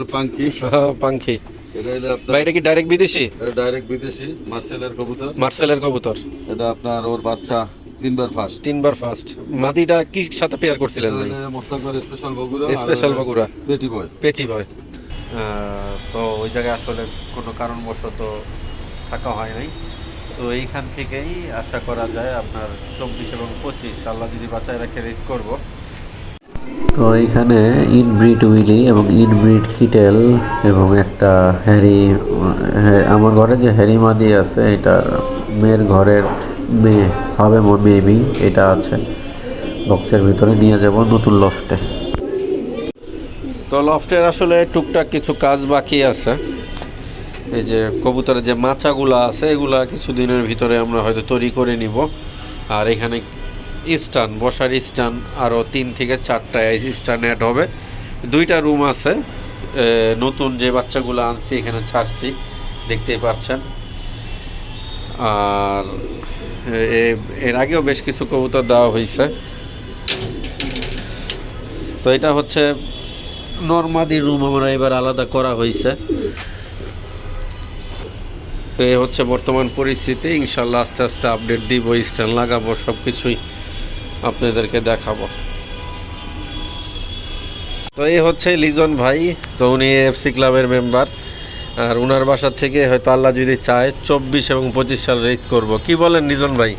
পাঙ্কি। এটা কি ডাইরেক্ট বিদেশি? এটা ডাইরেক্ট বিদেশি মার্সেলের কবুতর। মার্সেলের কবুতর। এটা আপনার ওর বাচ্চা তিনবার ফার্স্ট তিনবার ফার্স্ট মাদিটা কি সাথে পেয়ার করছিলেন ভাই? মোস্তাকবার special Bogura special Bogura. Petty boy petty বয় তো ওই জায়গায় আসলে কোনো কারণবশত থাকা হয় নাই। তো এইখান থেকেই আশা করা যায় আপনার চব্বিশ এবং পঁচিশ আল্লাহ যদি বাঁচায় রেখে রেস করব। তো এইখানে ইনব্রিড উইলি এবং ইনব্রিড কিটেল এবং একটা হ্যারি হ্যাঁ, আমার ঘরে যে হ্যারি মাদি আছে এটার মেয়ের ঘরের মেয়ে হবে মেবি এটা আছে। বক্সের ভিতরে নিয়ে যাব নতুন লফটে তো লফটের আসলে টুকটাক কিছু কাজ বাকি আছে। এই যে কবুতরের যে মাচাগুলো আছে এগুলা কিছুদিনের ভিতরে আমরা হয়তো তৈরি করে নিব। আর এখানে স্টান বসার স্টান আরও তিন থেকে চারটা স্টান অ্যাড হবে। দুইটা রুম আছে নতুন যে বাচ্চাগুলো আনছি, এখানে ছাড়ছি, দেখতেই পাচ্ছেন আর, এ- এর আগেও বেশ কিছু কবুতর দেওয়া হয়েছে। তো এটা হচ্ছে নর্মাদি রুম আমরা এবার আলাদা করা হয়েছে। তো এই হচ্ছে বর্তমান পরিস্থিতি। ইনশাল্লাহ আস্তে আস্তে আপডেট দিব স্ট্যান্ড লাগাবো সব কিছুই আপনাদেরকে দেখাবো। তো এই হচ্ছে লিজন ভাই। তো উনি এফসি ক্লাবের মেম্বার। আর ওনার বাসা থেকে হয়তো আল্লাহ যদি চায় চব্বিশ এবং পঁচিশ সাল রেস করব। কি বলেন লিজন ভাই?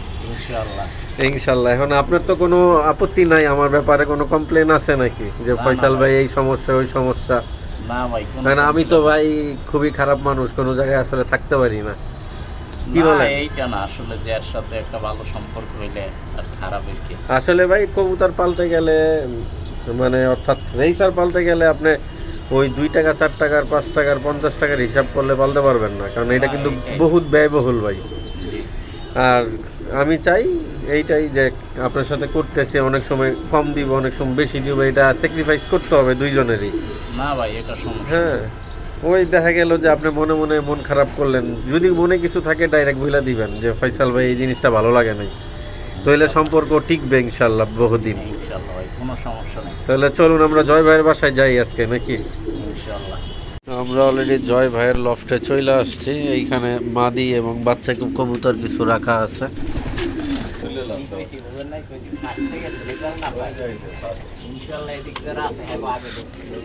ইনশাল্লাহ এখন আপনার তো কোনো আপত্তি নাই? আমার ব্যাপারে কোনো কমপ্লেন আছে নাকি? যে ফয়সাল ভাই। এই সমস্যা ওই সমস্যা? না ভাই আমি তো ভাই খুবই খারাপ মানুষ। কোনো জায়গায় আসলে থাকতে পারি না। কি না, এইটা না আসলে যে এর সাথে একটা ভালো সম্পর্ক হইলে আর খারাপের কি? আসলে ভাই কবুতর পালতে গেলে মানে অর্থাৎ রেসার পালতে গেলে আপনি ওই দুই টাকা চার টাকার পাঁচ টাকার পঞ্চাশ টাকার হিসাব করলে পালতে পারবেন না কারণ এটা কিন্তু। বহুত ব্যয়বহুল ভাই। আর আমি চাই এইটাই যে আপনার সাথে করতেছি অনেক সময় কম দিব অনেক সময় বেশি দিব এটা স্যাক্রিফাইস করতে হবে দুইজনেরই। না ভাই এটা সমস্যা। হ্যাঁ। ওই দেখা গেল যে আপনি মনে মনে মন খারাপ করলেন। যদি মনে কিছু থাকে ডাইরেক্ট বইলা দিবেন যে ফয়সাল ভাই এই জিনিসটা ভালো লাগে নাই। তাহলে সম্পর্ক টিকবে ইনশাল্লাহ বহুদিন। ইনশাল্লাহ কোনো সমস্যা নেই। তাহলে চলুন আমরা জয় ভাইয়ের বাসায় যাই আজকে নাকি? ইনশাল্লাহ আমরা অলরেডি জয় ভাইয়ের লফটে চলে আসছি। এইখানে মাদি এবং বাচ্চা কবুতর কিছু রাখা আছে।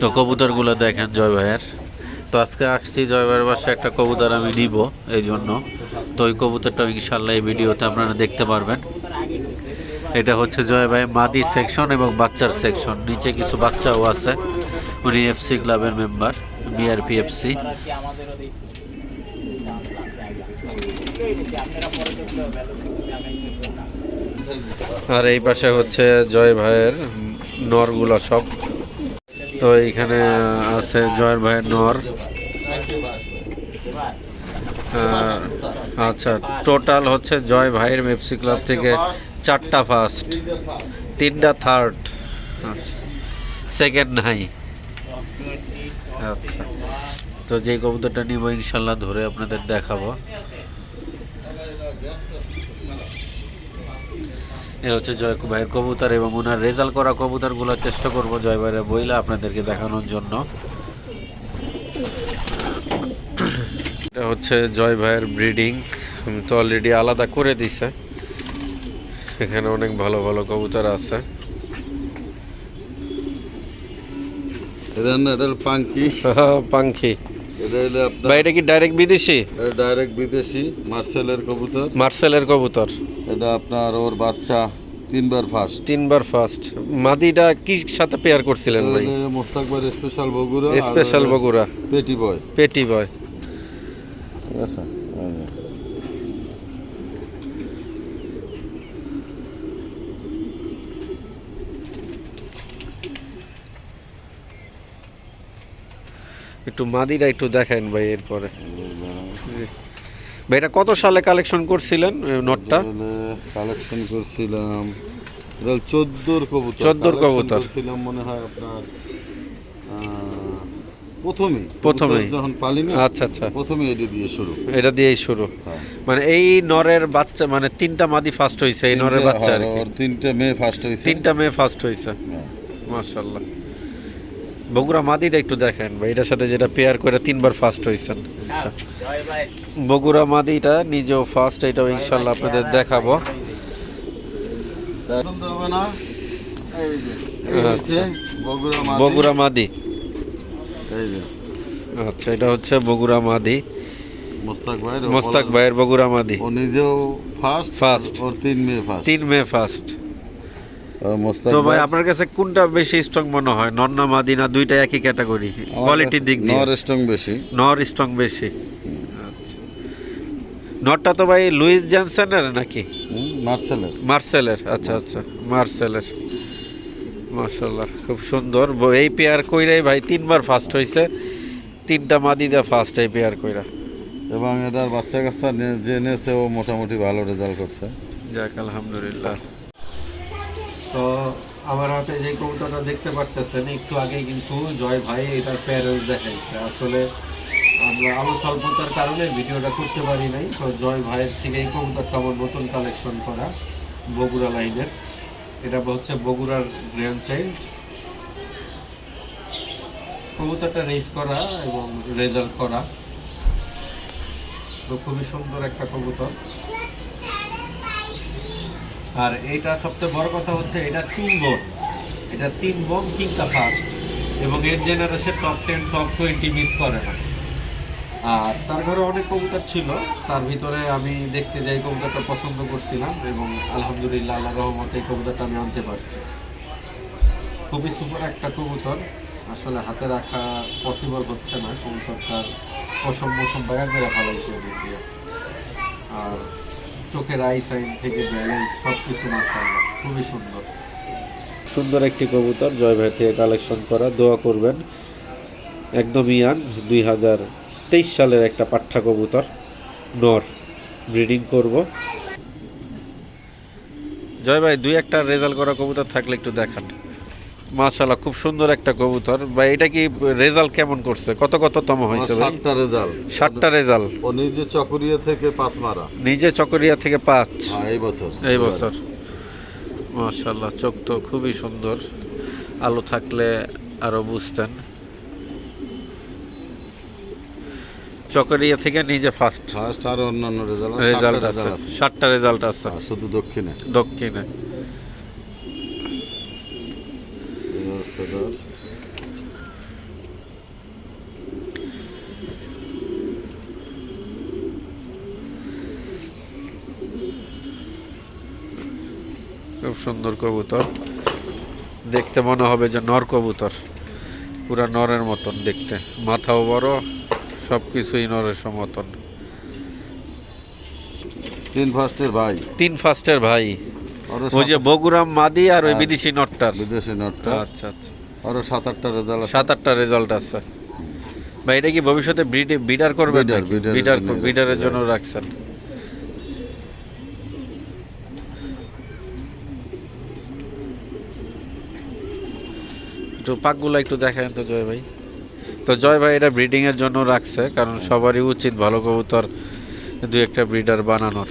তো কবুতরগুলো দেখেন জয় ভাইয়ের। তো আজকে আসছি জয় ভাইয়ের বাসায় একটা কবুতর আমি নিব এই জন্য তো ওই কবুতরটা ইনশাল্লাহ এই ভিডিওতে আপনারা দেখতে পারবেন। এটা হচ্ছে জয় ভাই মাদি সেকশন এবং বাচ্চার সেকশন। নিচে কিছু বাচ্চাও আছে। উনি এফসি ক্লাবের মেম্বার, বিআরপি এফসি। আর এই পাশে হচ্ছে জয় ভাইয়ের নরগুলো সব। তো এইখানে আছে জয়ের ভাইয়ের নর। আচ্ছা টোটাল হচ্ছে জয় ভাইয়ের মেপসি ক্লাব থেকে চারটা ফার্স্ট তিনটা থার্ড আচ্ছা সেকেন্ড নাই। আচ্ছা তো যে কবুতরটা নিব, ইনশাল্লাহ ধরে আপনাদের দেখাবো। এ হচ্ছে জয় ভাইয়ের কবুতর এবং ওনার রেজাল্ট করা কবুতরগুলো চেষ্টা করব জয় ভাইয়ের বইলা আপনাদেরকে দেখানোর জন্য। এটা হচ্ছে জয় ভাইয়ের ব্রিডিং। তো অলরেডি আলাদা করে দিছে। এখানে অনেক ভালো ভালো কবুতর আছে। পাঙ্কি। এটা হলো বা এটা কি ডাইরেক্ট বিদেশি? ডাইরেক্ট বিদেশি মার্সেলের কবুতর। মার্সেলের কবুতর। এটা আপনার ওর বাচ্চা তিনবার ফার্স্ট তিনবার ফার্স্ট মাদিটা কি সাথে পেয়ার করছিলেন ভাই? মোস্তাকবার special Bogura special Bogura. Petty boy petty বয় একটু মাদিটা একটু দেখেন ভাই এরপরে। ভাই এটা কত সালে কালেকশন করছিলেন নটটা কালেকশন করছিলাম চোদ্দোর কবুতর। 14 Collection কবুতর। করছিলাম মনে হয় আপনার আহ, প্রথমেই। প্রথমেই। যখন পালি না আচ্ছা আচ্ছা। প্রথমে এটি দিয়ে শুরু। এটা দিয়েই শুরু। হ্যাঁ। মানে এই নরের বাচ্চা মানে তিনটা মাদি ফার্স্ট হয়েছে এই নরের বাচ্চা আর হ্যাঁ, তিনটে মেয়ে ফার্স্ট হয়েছে তিনটা মেয়ে ফার্স্ট হয়েছে হ্যাঁ। বগুড়া মাদিটা একটু দেখেন ভাই এটার সাথে যেটা পেয়ার করে তিনবার ফার্স্ট হয়েছেন আচ্ছা। বগুড়া মাদিটা নিজেও ফার্স্ট এটাও ইনশাল্লাহ আপনাদের দেখাবো। আচ্ছা। বগুড়া মাদি। বগুড়া মাদি এই যে আচ্ছা এটা হচ্ছে বগুড়া মাদি। মোস্তাক ভাইয়ের বগুড়া মাদি। ও নিজেও ফার্স্ট First. ওর তিন মেয়ে ফার্স্ট তিন মে ফার্স্ট তো ভাই আপনার কাছে কোনটা বেশি স্ট্রং মনে হয়? মাদি না দুইটা একই ক্যাটাগরি কোয়ালিটির দিক দিয়ে। নর স্ট্রং বেশি। নর স্ট্রং বেশি। আচ্ছা। নরটা তো ভাই লুইস জনসনের নাকি? হুম, মার্সেলের। মার্সেলের আচ্ছা আচ্ছা মার্সেলের। মার্শাল্লাহ খুব সুন্দর। এই পেয়ার কইরাই ভাই তিনবার ফার্স্ট হয়েছে তিনটা মাদি দিয়ে ফার্স্ট এই পেয়ার কইরা। এবং এটার বাচ্চা কাচ্চা যে ও মোটামুটি ভালো রেজাল্ট করছে। যাক আলহামদুলিল্লাহ। তো আমার হাতে যে কবুতরটা দেখতে পারতেছেন, একটু আগে কিন্তু জয় ভাই এটার প্যারেন্টস দেখাইছে। আসলে আমরা আলো স্বল্পতার কারণে ভিডিওটা করতে পারি নাই, তো জয় ভাইয়ের থেকে এই কবুতরটা আমার নতুন কালেকশন করা বগুড়া লাইনের। এটা হচ্ছে বগুড়ার গ্র্যান্ড চাইল্ড কবুতরটা রেস করা এবং রেজাল্ট করা। তো খুবই সুন্দর একটা কবুতর। আর এটা সবচেয়ে বড় কথা হচ্ছে এটা তিন বোন। এটা তিন বোন, তিনটা ফার্স্ট এবং এর generation top ten top twenty miss করে না। আর তার ঘরে অনেক কবুতর ছিল। তার ভিতরে আমি দেখতে যাই কবুতরটা পছন্দ করছিলাম এবং আলহামদুলিল্লাহ আল্লাহ রহমতে এই কবুতরটা আমি আনতে পারছি। খুবই সুপার একটা কবুতর। আসলে হাতে রাখা পসিবল হচ্ছে না। কবুতরটার পশম মৌসুম বাইরে করে ফেলাইছে আর চোখের আই সাইন থেকে ব্যালেন্স সব কিছু খুবই সুন্দর। সুন্দর একটি কবুতর, জয় ভাই থেকে কালেকশন করা। দোয়া করবেন, একদম ইয়াং, দুই হাজার তেইশ সালের একটা পাঠ্যা কবুতর, নর। ব্রিডিং করব। জয় ভাই, দুই একটা রেজাল্ট করা কবুতর থাকলে একটু দেখান। মাশাল্লাহ খুব সুন্দর একটা কবুতর। বা এটা কি রেজাল্ট কেমন করছে? কত কত তম হয়েছে সাতটা রেজাল্ট। সাতটা রেজাল্ট। ও নিজে চকরিয়া থেকে পাঁচ মারা। নিজে চকরিয়া থেকে পাঁচ। হ্যাঁ এই বছর। এই বছর। মাশাল্লাহ চোখ তো খুবই সুন্দর। আলো থাকলে আরও বুঝতেন। চকরিয়া থেকে নিজে ফার্স্ট ফার্স্ট আর অন্যান্য রেজাল্ট। রেজাল্ট আছে। সাতটা রেজাল্ট আছে। শুধু দক্ষিণে। দক্ষিণে। ফেদার খুব সুন্দর কবুতর। দেখতে মনে হবে যে নর কবুতর। পুরা নরের মতন দেখতে। মাথাও বড় সব কিছুই নরের সমতন তিন ফার্স্টের ভাই। তিন ফার্স্টের ভাই। ওই যে বগুড়াম মাদি আর ওই বিদেশি নটটার বিদেশি নোটটা আচ্ছা আচ্ছা। আরও সাত আটটা রেজাল্ট সাত আটটা রেজাল্ট আছে। ভাই এটা কি ভবিষ্যতে বিডার করবে বিডার বিডারের জন্য রাখছেন। একটু পাকগুলো একটু দেখেন তো জয় ভাই। তো জয় ভাই এটা ব্রিডিং এর জন্য রাখছে কারণ সবারই উচিত ভালো কবুতর দু একটা ব্রিডার বানানোর।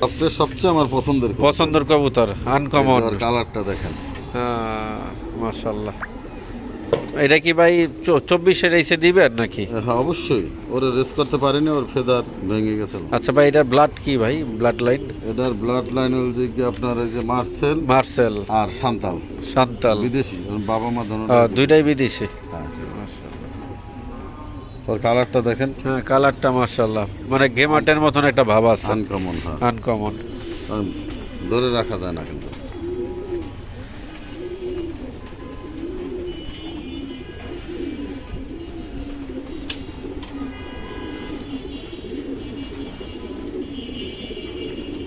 সবচেয়ে সবচেয়ে আমার পছন্দের পছন্দের কবুতর আনকমন কালারটা দেখেন। মাশাল্লাহ এটা কি ভাই চব্বিশের এসে দিবেন নাকি? হ্যাঁ অবশ্যই। ওরে রেস করতে পারিনি ওর ফেদার ভেঙে গেছিল আচ্ছা ভাই এটার ব্লাড কি ভাই? ব্লাড লাইন এটার ব্লাড লাইন হল যে কি আপনার এই যে মার্সেল মার্সেল আর সান্তাল সান্তাল বিদেশি বাবা মা দুইটাই বিদেশি। হ্যাঁ। ওর কালারটা দেখেন। হ্যাঁ কালারটা মানে গেমাটের মতন একটা ভাব আছে। আনকমন হ্যাঁ। আনকমন ধরে রাখা যায় না কিন্তু।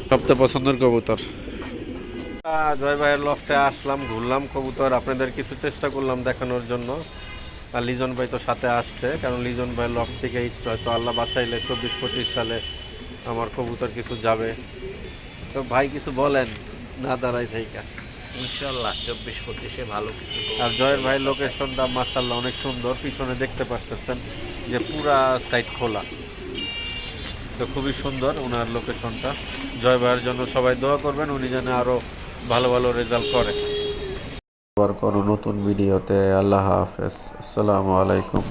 সবচেয়ে পছন্দের কবুতর। জয় ভাইয়ের লফটে আসলাম ঘুরলাম কবুতর। আপনাদের কিছু চেষ্টা করলাম দেখানোর জন্য। আর লিজন ভাই তো সাথে আসছে কারণ লিজন ভাইয়ের লফট থেকেই হয়তো আল্লাহ বাঁচাইলে চব্বিশ পঁচিশ সালে আমার কবুতর কিছু যাবে। তো ভাই কিছু বলেন না দাঁড়াই থেকে ইনশাল্লাহ চব্বিশ পঁচিশে ভালো কিছু আর জয়ের ভাই লোকেশনটা মাসাল্লাহ অনেক সুন্দর পিছনে দেখতে পারতেছেন যে পুরা সাইড খোলা। তো খুবই সুন্দর ওনার লোকেশনটা জয় ভাইয়ের জন্য সবাই দোয়া করবেন উনি যেন আরও ভালো ভালো রেজাল্ট করে। আবার কোনো নতুন ভিডিওতে আল্লাহ হাফেজ। আসসালামু আলাইকুম।